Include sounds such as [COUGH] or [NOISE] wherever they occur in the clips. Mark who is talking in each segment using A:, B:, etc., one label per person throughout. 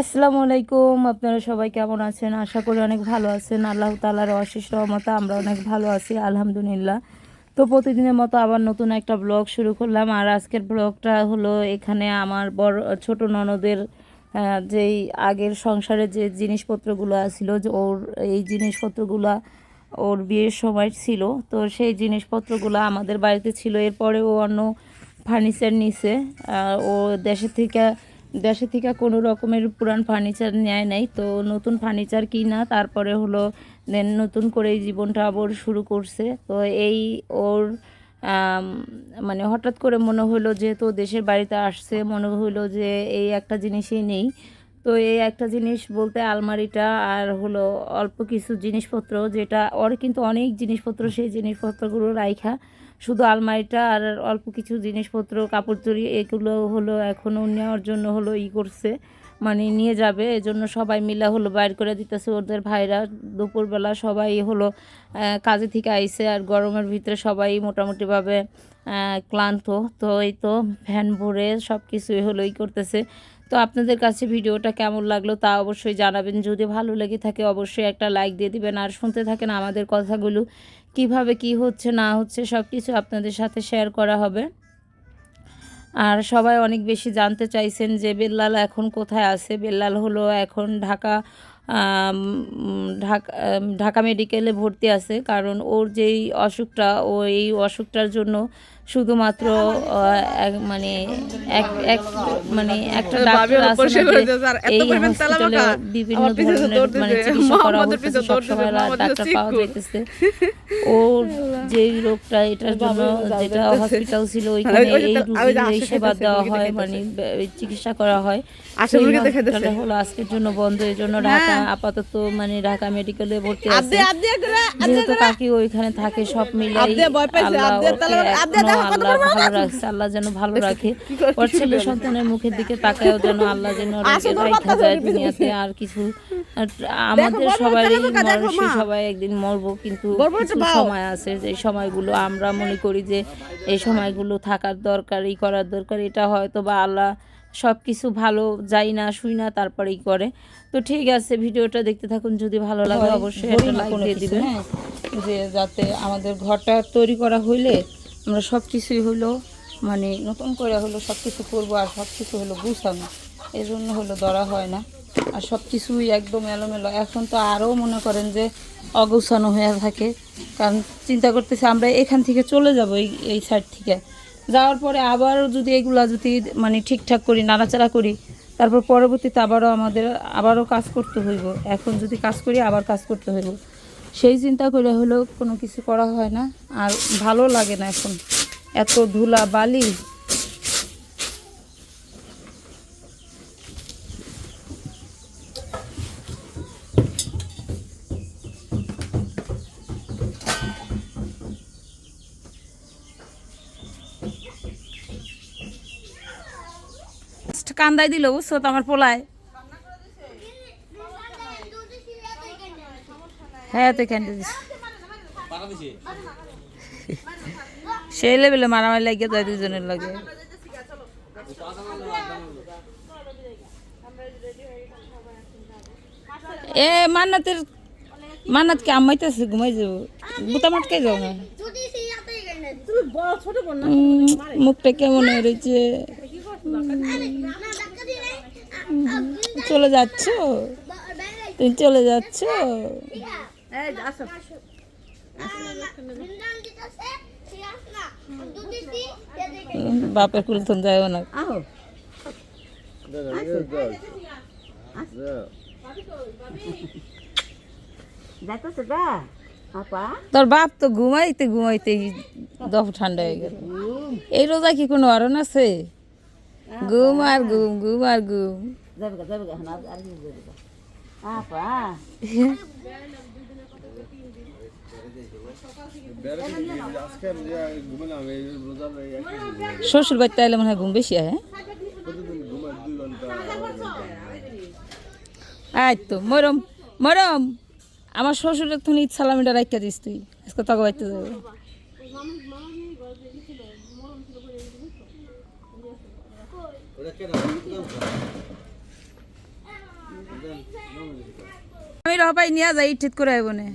A: আসসালামু আলাইকুম, আপনারা সবাই কেমন আছেন? আশা করি অনেক ভালো আছেন। আল্লাহ তালার অশেষ রহমতে আমরা অনেক ভালো আছি, আলহামদুলিল্লাহ। তো প্রতিদিনের মতো আবার নতুন একটা ব্লগ শুরু করলাম। আর আজকের ব্লগটা হলো এখানে আমার বড়, ছোট ননদের যেই আগের সংসারে যে জিনিসপত্রগুলো আছিল, যে ওর এই জিনিসপত্রগুলো ওর বিয়ের সময় ছিল, তো সেই জিনিসপত্রগুলো আমাদের বাড়িতে ছিল। এরপরে ও অন্য ফার্নিচার নিছে। ও দেশের থেকে দেশে থেকে কোনো রকমের পুরান ফার্নিচার নেয় নাই। তো নতুন ফার্নিচার কিনা, তারপরে হলো দেন নতুন করে জীবনটা আবার শুরু করছে। তো এই ওর মানে হঠাৎ করে মনে হলো যেহেতু ও দেশের বাড়িতে আসছে, মনে হলো যে এই একটা জিনিসই নেই। তো এই একটা জিনিস বলতে আলমারিটা আর হলো অল্প কিছু জিনিসপত্র, যেটা ওর কিন্তু অনেক জিনিসপত্র, সেই জিনিসপত্রগুলো রাইখা। শুধু আলমারিটা আর অল্প কিছু জিনিসপত্র, কাপড় চুরি, এগুলো হলো এখনও নেওয়ার জন্য হলো ই করছে। মানে নিয়ে যাবে, এজন্য সবাই মিলে হলো বাইর করে দিতেছে ওদের ভাইরা। দুপুরবেলা সবাই হলো কাজে থেকে আইছে আর গরমের ভিতরে সবাই মোটামুটিভাবে ক্লান্ত। তো এই তো ফ্যান ভরে সব কিছুই হলো ই করতেছে। তো আপনাদের কাছে ভিডিওটা কেমন লাগল তা অবশ্যই জানাবেন। যদি ভালো লেগে থাকে অবশ্যই একটা লাইক দিয়ে দিবেন। আর শুনতে থাকেন আমাদের কথাগুলো। কীভাবে কি হচ্ছে, না হচ্ছে সব কিছু আপনাদের সাথে শেয়ার করা হবে। আর সবাই অনেক বেশি জানতে চাইছেন যে বেল্লাল এখন কোথায় আছে। বেল্লাল হলো এখন ঢাকা ঢাকা ঢাকা মেডিকেলে ভর্তি আছে। কারণ ওর যেই অসুখটা, ও এই অসুখটার জন্য শুধুমাত্র আহ, মানে এক এক মানে একটা ডাক্তার আছে যে এই হসপিটালে বিভিন্ন ধরনের মানে চিকিৎসা করা হচ্ছে সবসময় ডাক্তার পাওয়া যাইতেছে। ওর যে রোগটা এটার জন্য যেটা হসপিটাল ছিল ওইখানে এই রোগীর সেবা দেওয়া হয় মানে চিকিৎসা করা হয়। সেই হসপিটালটা হলো আজকের জন্য বন্ধ এর জন্য ঢাকা আপাতত মানে ঢাকা মেডিকেলে ভর্তি আছে। যেহেতু কাকি ওইখানে থাকে সব মিলাই আল্লাহ আল্লাহ ভালো রাখছে আল্লাহ যেন ভালো রাখে। ওর ছেলে সন্তানের মুখের দিকে তাকায়ও যেন আল্লাহ যেন রেখে যায় দুনিয়াতে আর কিছু। আমাদের সবারই মরণশীল সবাই একদিন মরবো কিন্তু সময় আছে যে সময়গুলো আমরা মনে করি যে এই সময়গুলো থাকার দরকার ই করার দরকার এটা হয়তো বা আল্লাহ সব কিছু ভালো যাই না শুই না তারপরেই করে। তো ঠিক আছে ভিডিওটা দেখতে থাকুন যদি ভালো লাগে অবশ্যই একটা লাইক দিয়ে দিবেন। যে যাতে আমাদের ঘরটা তৈরি করা হইলে আমরা সব কিছুই হলো মানে নতুন করে হলো সব কিছু করব আর সব কিছু হলো গুছানো। এই জন্য হলো ধরা হয় না। আর সব কিছুই একদম এলোমেলো। এখন তো আরও মনে করেন যে অগুছানো হয়ে থাকে। কারণ চিন্তা করতেছি আমরা এখান থেকে চলে যাব এই এই সাইড থেকে। যাওয়ার পরে আবারও যদি এগুলা যদি মানে ঠিকঠাক করি, নাড়াচাড়া করি, তারপর পরবর্তীতে আবারও আমাদের আবারও কাজ করতে হইব। এখন যদি কাজ করি, আবার কাজ করতে হইব। সেই চিন্তা করে হলেও কোনো কিছু করা হয় না। আর ভালো লাগে না এখন। এত ধুলা বালি। কান্দাই দিল, বুঝছ? তো আমার পোলায়। হ্যাঁ তো কেন দিস? সেই লেভেলে মারামারি লাগিয়ে যায় দুজনের লাগে। এ, মান্নাতের মান্নাতকে আম্মাইতেছে ঘুমাই যাব। বুতা মাটকাই যাও না মুখটা কেমন হয়ে রয়েছে? চলে যাচ্ছ? তুমি চলে যাচ্ছ? বাপের কুলতন যাইও না। তোর বাপ তো ঘুমাইতে ঘুমাইতে দফ ঠান্ডা হয়ে গেল। এই রোজা কি কোনো অরণ আছে? ঘুম আর ঘুম ঘুম আর ঘুম। [LAUGHS] শ্বশুর বাড়িতে এলে মনে হয় ঘুম বেশি হয় হ্যাঁ? তো, মরম মরম! আমার শ্বশুরের তুমি সালামিটা রাখতে দিস তুই, আজকে তক বাড়িতে যাবে। রহপাই নিয়ে যায় ঈদ ঠিক করে আইব নে।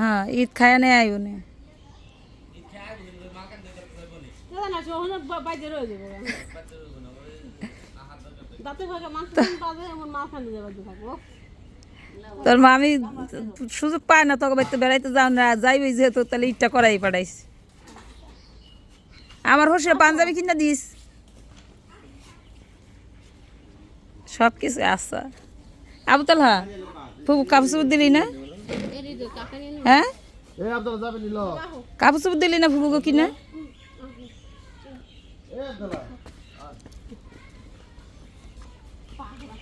A: হ্যাঁ ঈদ খায়া নে আইব নে তোর মামি সুযোগ পায় না তোকে বাড়িতে বেড়াইতে যাও না যাইবি যেহেতু তাহলে ঈদটা করাই পাঠাইস। আমার হোসে পাঞ্জাবি কিনা দিস। সব কিছু আচ্ছা আবু তালহা ফুবু কাপড় দিলি না?
B: নিয়ে
A: হ্যাঁ? কাপড় চোপড় দিলি না ফুবুকে কিনা?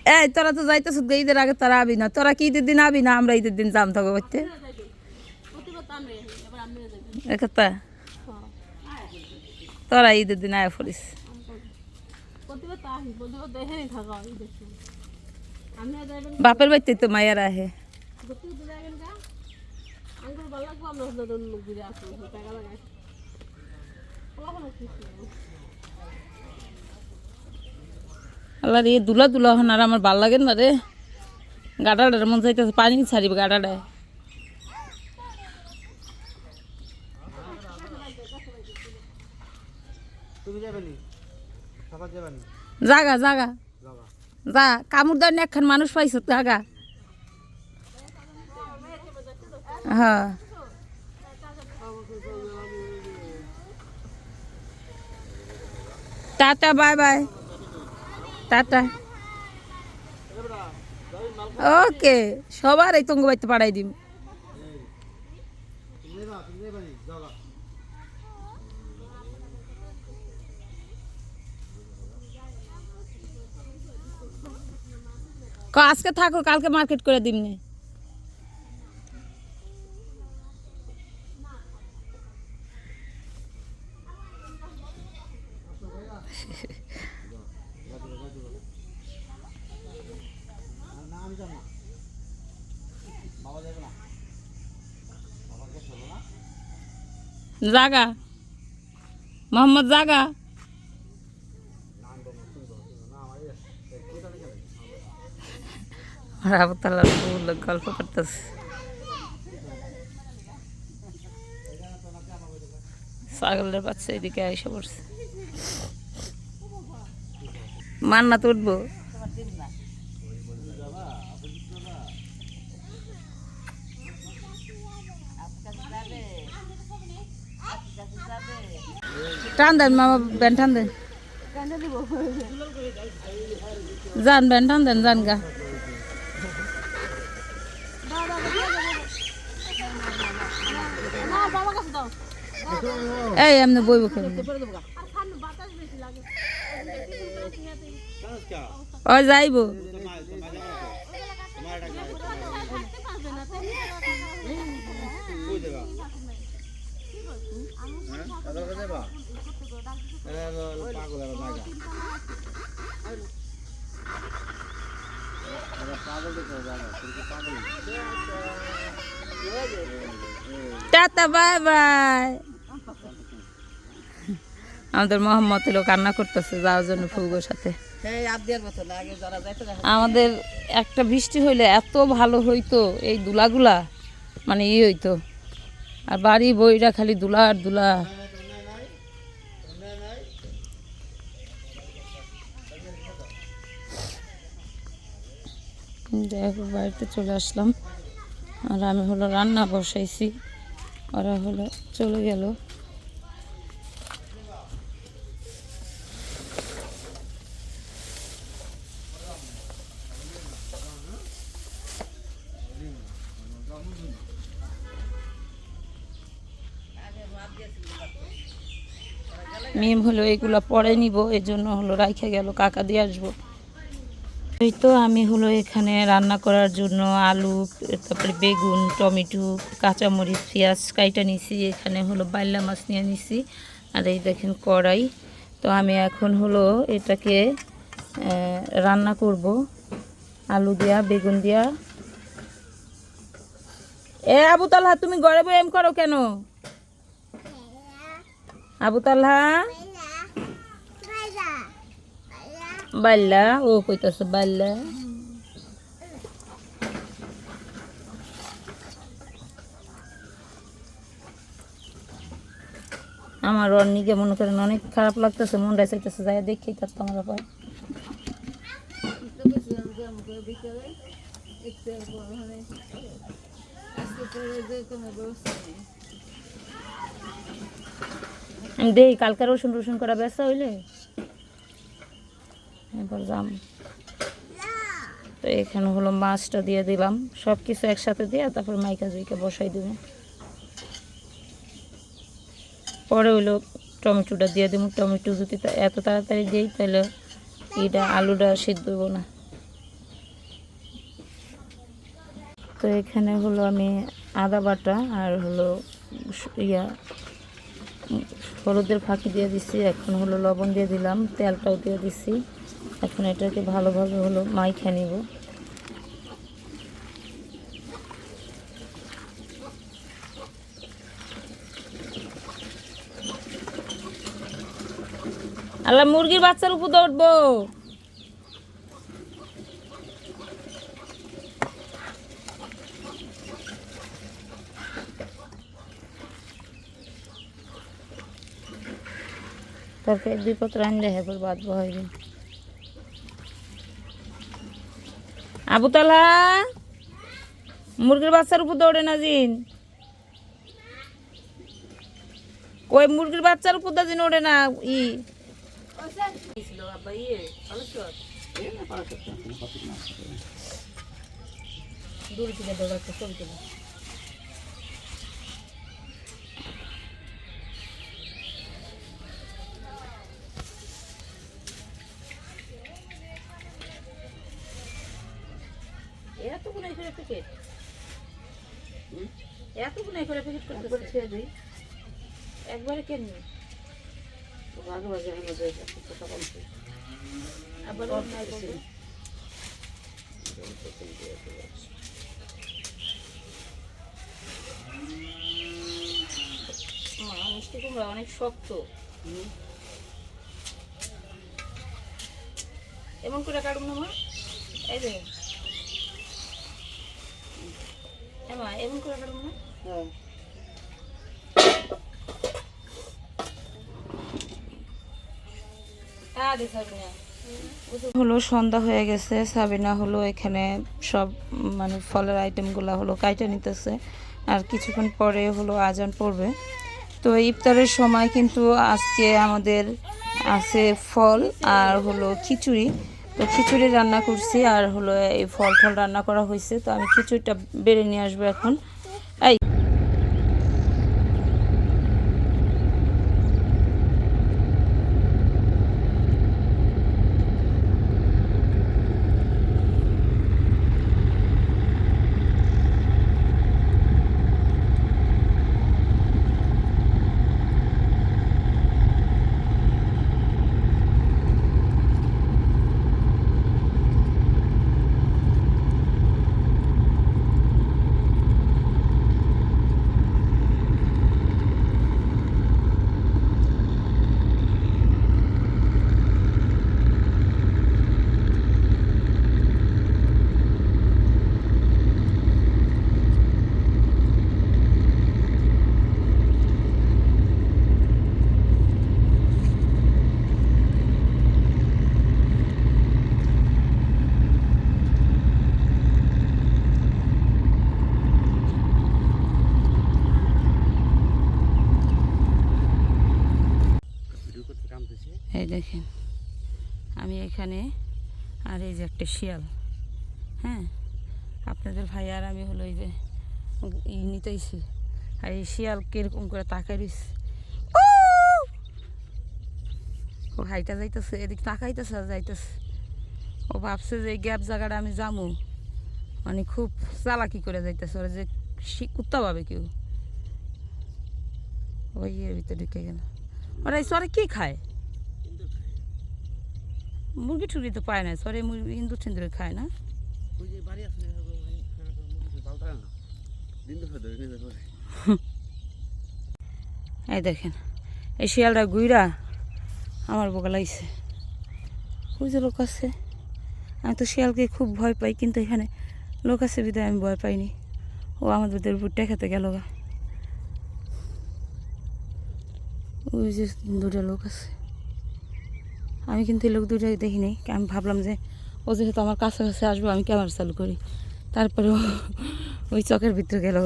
C: এ
A: এই তোরা তো যাইতেছ ঈদের আগে তোরা আবি না। তোরা কি ঈদের দিন আবি না আমরা ঈদের দিন যাম থাকব বাড়িতে
B: প্রতিবার তো আমরা এবার আমি যাব
A: একটা তোরা ঈদের দিন আয়া পড়িস।
B: থাকা যাবেন
A: বাপের বাড়িতে তো মায়ের আহে।
B: আমরা হচ্ছে ঘুরে আসব টাকা লাগাই
A: আল্লাহ রে দুলা দুলা হন আর আমার ভালো লাগে না রে। গাডাটার মন চাইতেছে পানি ছাড়িব
C: নি?
A: জাগা জাগা। যা কামড় দেন একখান মানুষ পাইছ জাগা। হ্যাঁ। Tata, bye bye. Tata. Okay, সবার এই তঙ্গ বাইতে পাঠাই দিম আজকে থাকো কালকে মার্কেট করে দিম জাগা। মোহাম্মদ জাগা। গল্প করতেছে। ছাগলের বাচ্চা এদিকে এসে পড়ছে। মান্না তো উঠবো। টান দেন, মামা, ব্যান টান দেন। যান, ব্যান টান দেন, যান গা। এই, এমনি বইব কেমনি
C: তুমি পাগল
A: টাটা বাই বাই আমাদের মোহাম্মদ এলো কান্না করতেছে যাওয়ার জন্য ফুগোর সাথে। আমাদের একটা বৃষ্টি হইলে এত ভালো হইতো এই দুলাগুলা মানে ই হইতো। আর বাড়ি বইরা খালি দুলা আর দুলা। দেখো বাড়িতে চলে আসলাম। আর আমি হলো রান্না বসাইছি ওরা হলো চলে গেল। মিম হলো, এগুলা পরে নিব এই জন্য হলো রাইখে গেল, কাকা দিয়ে আসব। এই তো আমি হলো এখানে রান্না করার জন্য আলু, তারপরে বেগুন, টমেটো, কাঁচামরিচ, পেঁয়াজ কাইটা নিছি, এখানে হলো বাইলা মাছ নিয়ে নিছি, আর এই দেখেন কড়াই। তো আমি এখন হলো এটাকে রান্না করব, আলু দিয়া, বেগুন দিয়া। এ, আবু তালহা, তুমি গড়ে এম করো কেন? আবু তাল্লা বাইল্লা ও কইতাছে বাইল্লা আমার অন্যকে মনে করেন অনেক খারাপ লাগতেছে, মন চাইতেছে যাই দেখেই তার তো আমার পায় আজকে দেই, কালকে রসুন রসুন করা ব্যস্ত হইলে? এবার যাম। তো এখানে হলো মাছটা দিয়ে দিলাম। সব কিছু একসাথে দিয়ে তারপর মাইকা জুইকে বসাই দেবো। পরে হইল টমেটোটা দিয়ে দেবো। টমেটো যদি এত তাড়াতাড়ি দিই, তাহলে এটা আলুটা সিদ্ধ হইব না। তো এখানে হলো আমি আদা বাটা আর হলো ইয়া হলুদের ফাঁকি দিয়ে দিছি, এখন হলো লবণ দিয়ে দিলাম, তেলটাও দিয়ে দিছি। এখন এটাকে ভালোভাবে হলো মাইখে নিব। আল্লাহ মুরগির বাচ্চার উপর দৌড়বো। তরকারি দুই পত্র আনলে হেবর বাঁধবো হয়নি আবুতালা মুরগির বাচ্চার উপর দৌড়ে না জিন কই মুরগির বাচ্চার উপর দা জিন ওড়ে না ই দূর থেকে দৌড়াচ্ছে ছবি এতগুলো করে প্যাকেট এতগুলো করে প্যাকেট করতে ছেড়ে দিই। একবারে কেমনি ভাগে ভাগে হলো যে আবার অন্য করব। মা, মিষ্টি কুমড়া অনেক শক্ত। এমন করে কাটুন না মা। এই যে। এমা এমন করে কাটুন না। হলো সন্ধ্যা হয়ে গেছে সাবিনা হলো এখানে সব মানে ফলের আইটেমগুলো হলো কাইটে নিতেছে। আর কিছুক্ষণ পরে হলো আজান পড়বে। তো ইফতারের সময় কিন্তু আজকে আমাদের আছে ফল আর হলো খিচুড়ি। তো খিচুড়ি রান্না করছি আর হলো এই ফল ফল রান্না করা হয়েছে তো আমি খিচুড়িটা বেড়ে নিয়ে আসব এখন। এই
C: ভিডিও করতে কামতেছে
A: এই দেখেন আমি এখানে। আর এই যে একটা শিয়াল। হ্যাঁ? আপনাদের ভাই আর আমি হলো এই যে ই নিতেইছি আর এই শিয়াল কীরকম করে তাকাই রইছে। ও! হাইটা যাইতেছে, এদিক তাকাইতেছে আর যাইতেছে। ও ভাবছে যে এই গ্যাপ জায়গাটা আমি যামু। মানে খুব চালাকি করে যাইতেছে। ওরা যে কুত্তা পাবে কেউ। ওই ভিতরে ঢুকে গেল। ওরা এই সরে কী খায়? মুরগি টুরগি তো পায় না সরে মুরগি ইন্দুর টিন্দুরে খায় না। [LAUGHS] এই দেখেন এই শিয়ালটা গুইরা আমার বোকা লাগছে। যে লোক আছে আমি তো শিয়ালকে খুব ভয় পাই কিন্তু এখানে লোক আছে বিদায় আমি ভয় পাইনি। ও আমাদের উপর টেকাতে গেল গা। ওই যে দুটা লোক আছে। আমি কিন্তু এই লোক দুটাই দেখিনি আমি ভাবলাম যে, ও যেহেতু আমার কাছাকাছি আসব, আমি ক্যামেরা চালু করি। তারপরে ওই চকের ভিতরে গেল